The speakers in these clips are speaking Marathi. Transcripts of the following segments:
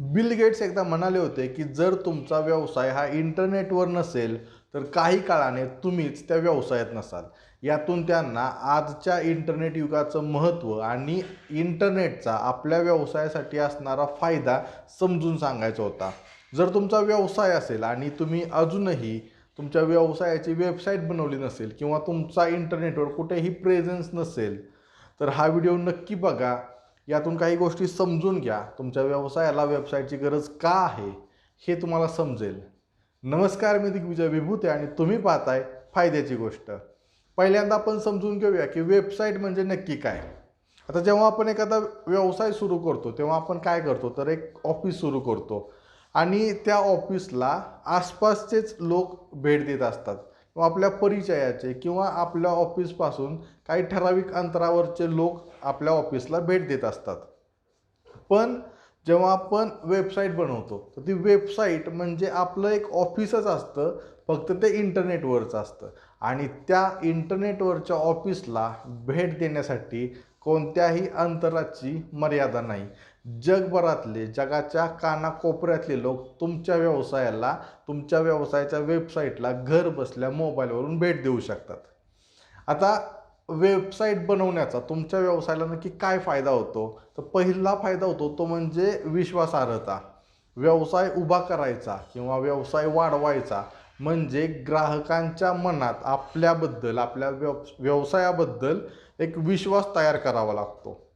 बिल गेट्स एकदा म्हणाले होते की जर तुमचा व्यवसाय हा इंटरनेटवर नसेल तर काही काळाने तुम्हीच त्या व्यवसायात नसाल. यातून त्यांना आजच्या इंटरनेट युगाचं महत्त्व आणि इंटरनेटचा आपल्या व्यवसायासाठी असणारा फायदा समजून सांगायचा होता. जर तुमचा व्यवसाय असेल आणि तुम्ही अजूनही तुमच्या व्यवसायाची वेबसाईट बनवली नसेल किंवा तुमचा इंटरनेटवर कुठेही प्रेझेन्स नसेल तर हा व्हिडिओ नक्की बघा. यातून काही गोष्टी समजून घ्या. तुमच्या व्यवसायाला वेबसाईटची गरज का आहे हे तुम्हाला समजेल. नमस्कार मी दिग्विजय विभूते आणि तुम्ही पाहताय फायद्याची गोष्ट. पहिल्यांदा आपण समजून घेऊया की वेबसाईट म्हणजे नक्की काय. आता जेव्हा आपण एखादा व्यवसाय सुरू करतो तेव्हा आपण काय करतो? तर एक ऑफिस सुरू करतो. आणि त्या ऑफिसला आसपासचेच लोक भेट देत असतात. आपल्या परिचयाचे किंवा आपल्या ऑफिसपासून काही ठराविक अंतरावरचे लोक आपल्या ऑफिसला भेट देत असतात. पण जेव्हा आपण वेबसाईट बनवतो तर ती वेबसाईट म्हणजे आपलं एक ऑफिसच असतं फक्त ते इंटरनेटवरचं असतं. आणि त्या इंटरनेटवरच्या ऑफिसला भेट देण्यासाठी कोणत्याही अंतराची मर्यादा नाही. जगभरातले जगाच्या कानाकोपऱ्यातले लोक तुमच्या व्यवसायाला तुमच्या व्यवसायाच्या वेबसाईटला घर बसल्या मोबाईलवरून भेट देऊ शकतात. आता वेबसाईट बनवण्याचा तुमच्या व्यवसायाला नक्की काय फायदा होतो? तर पहिला फायदा होतो तो म्हणजे विश्वासार्हता. व्यवसाय उभा करायचा किंवा व्यवसाय वाढवायचा म्हणजे ग्राहकांच्या मनात आपल्याबद्दल आपल्या व्यव व्यवसायाबद्दल एक विश्वास तयार करावा लागतो.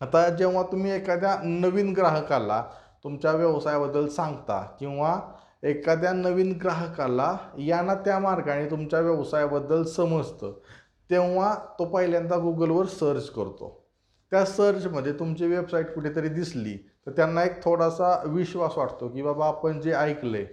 आता जेव्हा तुम्ही एखाद्या नवीन ग्राहकाला तुमच्या व्यवसायाबद्दल सांगता किंवा एखाद्या नवीन ग्राहकाला यांना त्या मार्गाने तुमच्या व्यवसायाबद्दल समजतं तेव्हा तो पहिल्यांदा गुगलवर सर्च करतो. त्या सर्चमध्ये तुमची वेबसाईट कुठेतरी दिसली तर त्यांना एक थोडासा विश्वास वाटतो की बाबा आपण जे ऐकले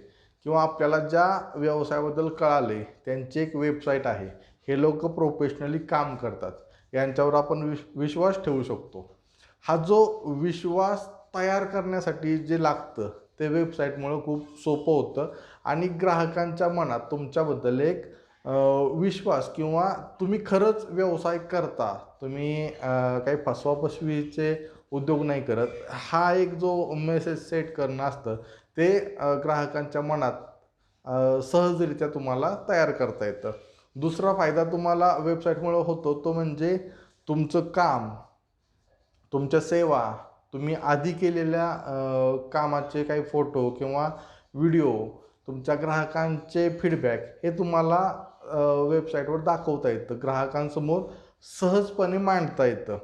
किंवा आपल्याला ज्या व्यवसायाबद्दल कळाले त्यांची एक वेबसाईट आहे. हे लोक प्रोफेशनली काम करतात. यांच्यावर आपण विश विश्वास ठेवू शकतो. हा जो विश्वास तयार करण्यासाठी जे लागतं ते वेबसाईटमुळं खूप सोपं होतं आणि ग्राहकांच्या मनात तुमच्याबद्दल एक विश्वास किंवा तुम्ही खरंच व्यवसाय करता तुम्ही काही फसवाफसवीचे उद्योग नाही करत हा एक जो मेसेज सेट करणं असतं ते ग्राहकांच्या मनात सहजरित्या तुम्हाला तयार करता येतं. दुसरा फायदा तुम्हाला वेबसाईटमुळं होतो तो म्हणजे तुमचं काम. तुमच्या सेवा तुम्ही आधी केलेल्या कामाचे काही फोटो किंवा व्हिडिओ तुमच्या ग्राहकांचे फीडबॅक हे तुम्हाला वेबसाईटवर दाखवता येतं. ग्राहकांसमोर सहजपणे मांडता येतं.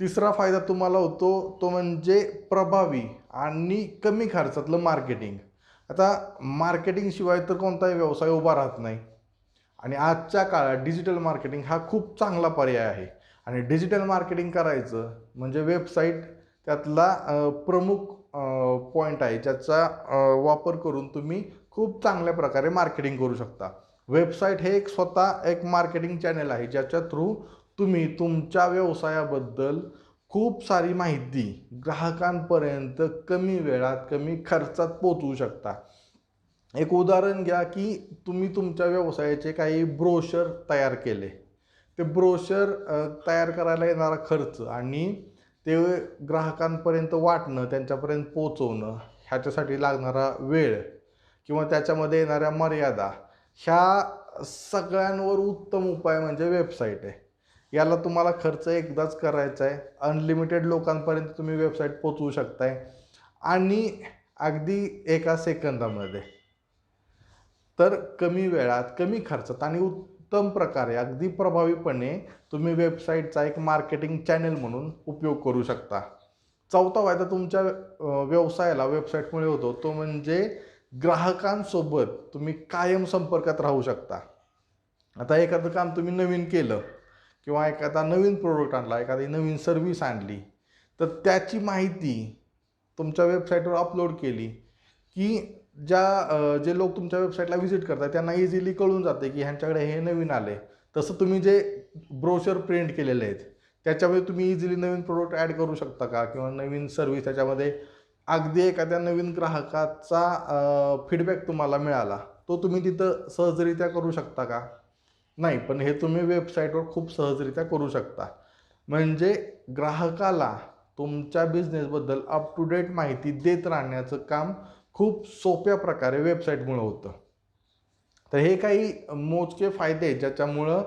तिसरा फायदा तुम्हाला होतो तो म्हणजे प्रभावी आणि कमी खर्चातलं मार्केटिंग. आता मार्केटिंगशिवाय तर कोणताही व्यवसाय उभा राहत नाही. आणि आजच्या काळात डिजिटल मार्केटिंग हा खूप चांगला पर्याय आहे. आणि डिजिटल मार्केटिंग करायचं म्हणजे वेबसाईट त्यातला प्रमुख पॉईंट आहे ज्याचा वापर करून तुम्ही खूप चांगल्या प्रकारे मार्केटिंग करू शकता. वेबसाईट हे एक स्वतः एक मार्केटिंग चॅनल आहे ज्याच्या थ्रू तुम्ही तुमच्या व्यवसायाबद्दल खूप सारी माहिती ग्राहकांपर्यंत कमी वेळात कमी खर्चात पोचवू शकता. एक उदाहरण घ्या की तुम्ही तुमच्या व्यवसायाचे काही ब्रोशर तयार केले. ते ब्रोशर तयार करायला येणारा खर्च आणि ते ग्राहकांपर्यंत वाटणं त्यांच्यापर्यंत पोचवणं ह्याच्यासाठी लागणारा वेळ किंवा त्याच्यामध्ये येणाऱ्या मर्यादा ह्या सगळ्यांवर उत्तम उपाय म्हणजे वेबसाईट आहे. याला तुम्हाला खर्च एकदाच करायचा आहे. अनलिमिटेड लोकांपर्यंत तुम्ही वेबसाईट पोचवू शकताय. आणि अगदी एका सेकंदामध्ये. तर कमी वेळात कमी खर्चात आणि उत्तम प्रकारे अगदी प्रभावीपणे तुम्ही वेबसाईटचा एक मार्केटिंग चॅनल म्हणून उपयोग करू शकता. चौथा फायदा तुमच्या व्यवसायाला वेबसाईटमुळे होतो. तो म्हणजे ग्राहकांसोबत तुम्ही कायम संपर्कात राहू शकता. आता एखादं काम तुम्ही नवीन केलं किंवा एखादा नवीन प्रोडक्ट आणला एखादी नवीन सर्व्हिस आणली तर त्याची माहिती तुमच्या वेबसाईटवर अपलोड केली की ज्या जे लोक तुमच्या वेबसाईटला व्हिजिट करतात त्यांना इझिली कळून जाते की ह्यांच्याकडे हे नवीन आले तसं तुम्ही जे ब्रोशर प्रिंट केलेले आहेत त्याच्यामध्ये तुम्ही इझिली नवीन प्रोडक्ट ॲड करू शकता का? किंवा नवीन सर्व्हिस त्याच्यामध्ये अगदी एखाद्या नवीन ग्राहकाचा फीडबॅक तुम्हाला मिळाला तो तुम्ही तिथं सहजरित्या करू शकता का? नाही पण हे तुम्ही वेबसाईटवर खूप सहजरित्या करू शकता. म्हणजे ग्राहकाला तुमच्या बिझनेसबद्दल अप टू डेट माहिती देत राहण्याचं काम खूप सोप्या प्रकारे वेबसाईटमुळं होतं. तर हे काही मोजके फायदे आहेत ज्याच्यामुळं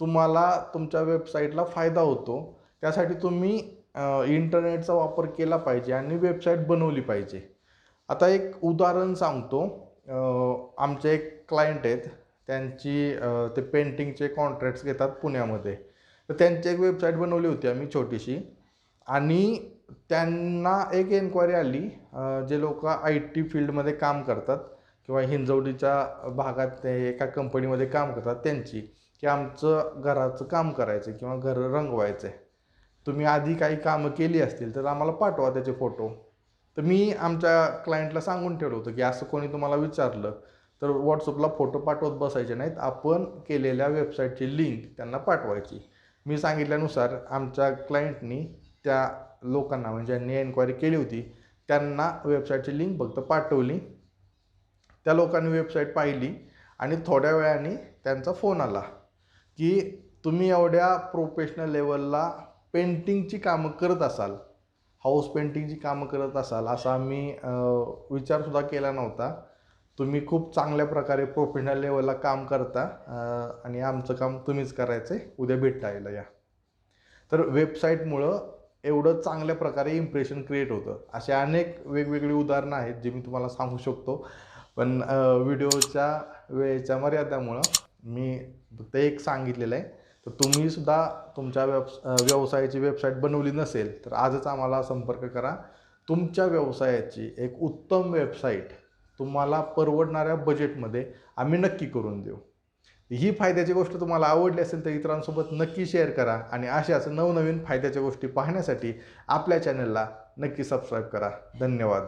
तुम्हाला तुमच्या वेबसाईटला फायदा होतो. त्यासाठी तुम्ही इंटरनेटचा वापर केला पाहिजे आणि वेबसाईट बनवली पाहिजे. आता एक उदाहरण सांगतो. आमचे एक क्लायंट आहेत. त्यांची ते पेंटिंगचे कॉन्ट्रॅक्ट्स घेतात पुण्यामध्ये. तर त्यांची एक वेबसाईट बनवली होती आम्ही छोटीशी. आणि त्यांना एक एन्क्वायरी आली जे लोक आय टी फील्डमध्ये काम करतात किंवा हिंजवडीच्या भागात ते एका कंपनीमध्ये काम करतात त्यांची की आमचं घराचं काम करायचं आहे किंवा घर रंगवायचं आहे तुम्ही आधी काही कामं केली असतील तर आम्हाला पाठवा त्याचे फोटो तर मी आमच्या क्लायंटला सांगून ठेवलं होतं की असं कोणी तुम्हाला विचारलं तर व्हॉट्सअपला फोटो पाठवत बसायचे नाहीत आपण केलेल्या वेबसाईटची लिंक त्यांना पाठवायची. मी सांगितल्यानुसार आमच्या क्लायंटनी त्या लोकांना म्हणजे ज्यांनी एन्क्वायरी केली होती त्यांना वेबसाईटची लिंक फक्त पाठवली. त्या लोकांनी वेबसाईट पाहिली आणि थोड्या वेळाने त्यांचा फोन आला की तुम्ही एवढ्या प्रोफेशनल लेवलला पेंटिंगची कामं करत असाल हाऊस पेंटिंगची कामं करत असाल असा आम्ही विचारसुद्धा केला नव्हता. तुम्ही खूप चांगल्या प्रकारे प्रोफेशनल लेवलला काम करता आणि आमचं काम तुम्हीच करायचं आहे उद्या भेटायला या. तर वेबसाईटमुळं एवढं चांगल्या प्रकारे इम्प्रेशन क्रिएट होतं. असे अनेक वेगवेगळी उदाहरणं आहेत जे मी तुम्हाला सांगू शकतो. पण व्हिडिओच्या वेळेच्या मर्यादामुळं मी फक्त एक सांगितलेलं आहे. तर तुम्ही सुद्धा तुमच्या व्यवस व्यवसायाची वेबसाईट बनवली नसेल तर आजच आम्हाला संपर्क करा. तुमच्या व्यवसायाची एक उत्तम वेबसाईट तुम्हाला परवडणाऱ्या बजेटमध्ये आम्ही नक्की करून देऊ. ही फायद्याची गोष्ट तुम्हाला आवडली असेल तर इतरांसोबत नक्की शेअर करा आणि अशाच नवनवीन फायद्याच्या गोष्टी पाहण्यासाठी आपल्या चॅनलला नक्की सबस्क्राईब करा. धन्यवाद.